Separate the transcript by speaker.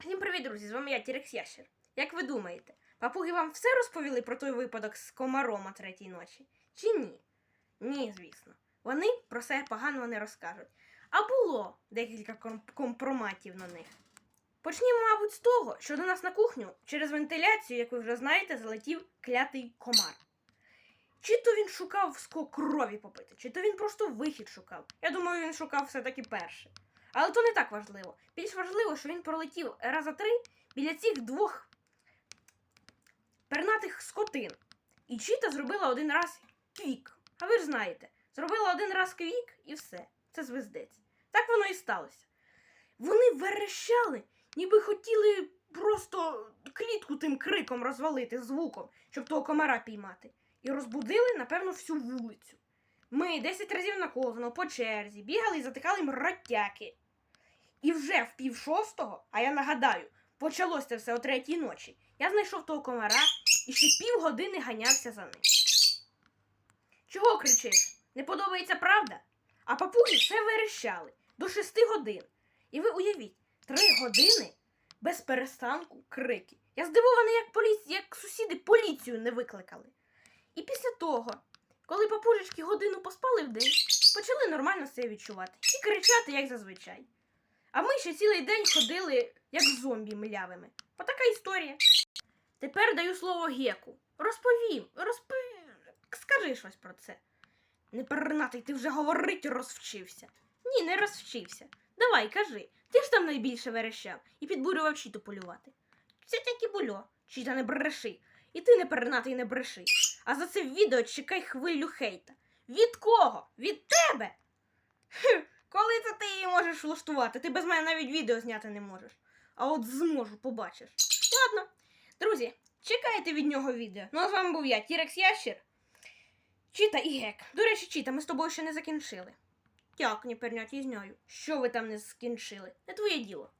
Speaker 1: Всім привіт, друзі! З вами я, Тірекс Ящер. Як ви думаєте, папуги вам все розповіли про той випадок з комаром о третій ночі? Чи ні? Ні, звісно. Вони про це погано не розкажуть. А було декілька компроматів на них. Почнімо, мабуть, з того, що до нас на кухню через вентиляцію, як ви вже знаєте, залетів клятий комар. Чи то він шукав скок крові попити, чи то він просто вихід шукав. Я думаю, він шукав все-таки перше. Але то не так важливо. Більш важливо, що він пролетів раза три біля цих двох пернатих скотин. І Чіта зробила один раз квік. А ви ж знаєте, зробила один раз квік і все. Це звездець. Так воно і сталося. Вони верещали, ніби хотіли просто клітку тим криком розвалити звуком, щоб того комара піймати. І розбудили, напевно, всю вулицю. Ми 10 разів на кожного по черзі бігали і затикали їм ротяки. І вже в пів шостого, а я нагадаю, почалося це все о третій ночі. Я знайшов того комара і ще півгодини ганявся за ним. Чого кричиш? Не подобається правда? А папуги все верещали до шести годин. І ви уявіть, три години без перестанку крики. Я здивований, як поліція, як сусіди поліцію не викликали. І після того, коли папужечки годину поспали в день, почали нормально себе відчувати і кричати, як зазвичай. А ми ще цілий день ходили, як зомбі млявими. Отака історія. Тепер даю слово Геку. Розповім, розповім. Скажи щось про це. Не пернатий, ти вже говорить розвчився. Ні, не розвчився. Давай, кажи. Ти ж там найбільше верещав і підбурював чіту полювати. Це тільки бульо, чіта не бреши. І ти не пернатий не бреши. А за це відео чекай хвилю хейта. Від кого? Від тебе? Коли це ти її можеш влаштувати? Ти без мене навіть відео зняти не можеш. А от зможу, побачиш. Ладно, друзі, чекайте від нього відео. Ну а з вами був я, Тірекс Ящер. Чіта і Гек. До речі, Чіта, ми з тобою ще не закінчили. Як не перняті знаю. Що ви там не скінчили? Не твоє діло.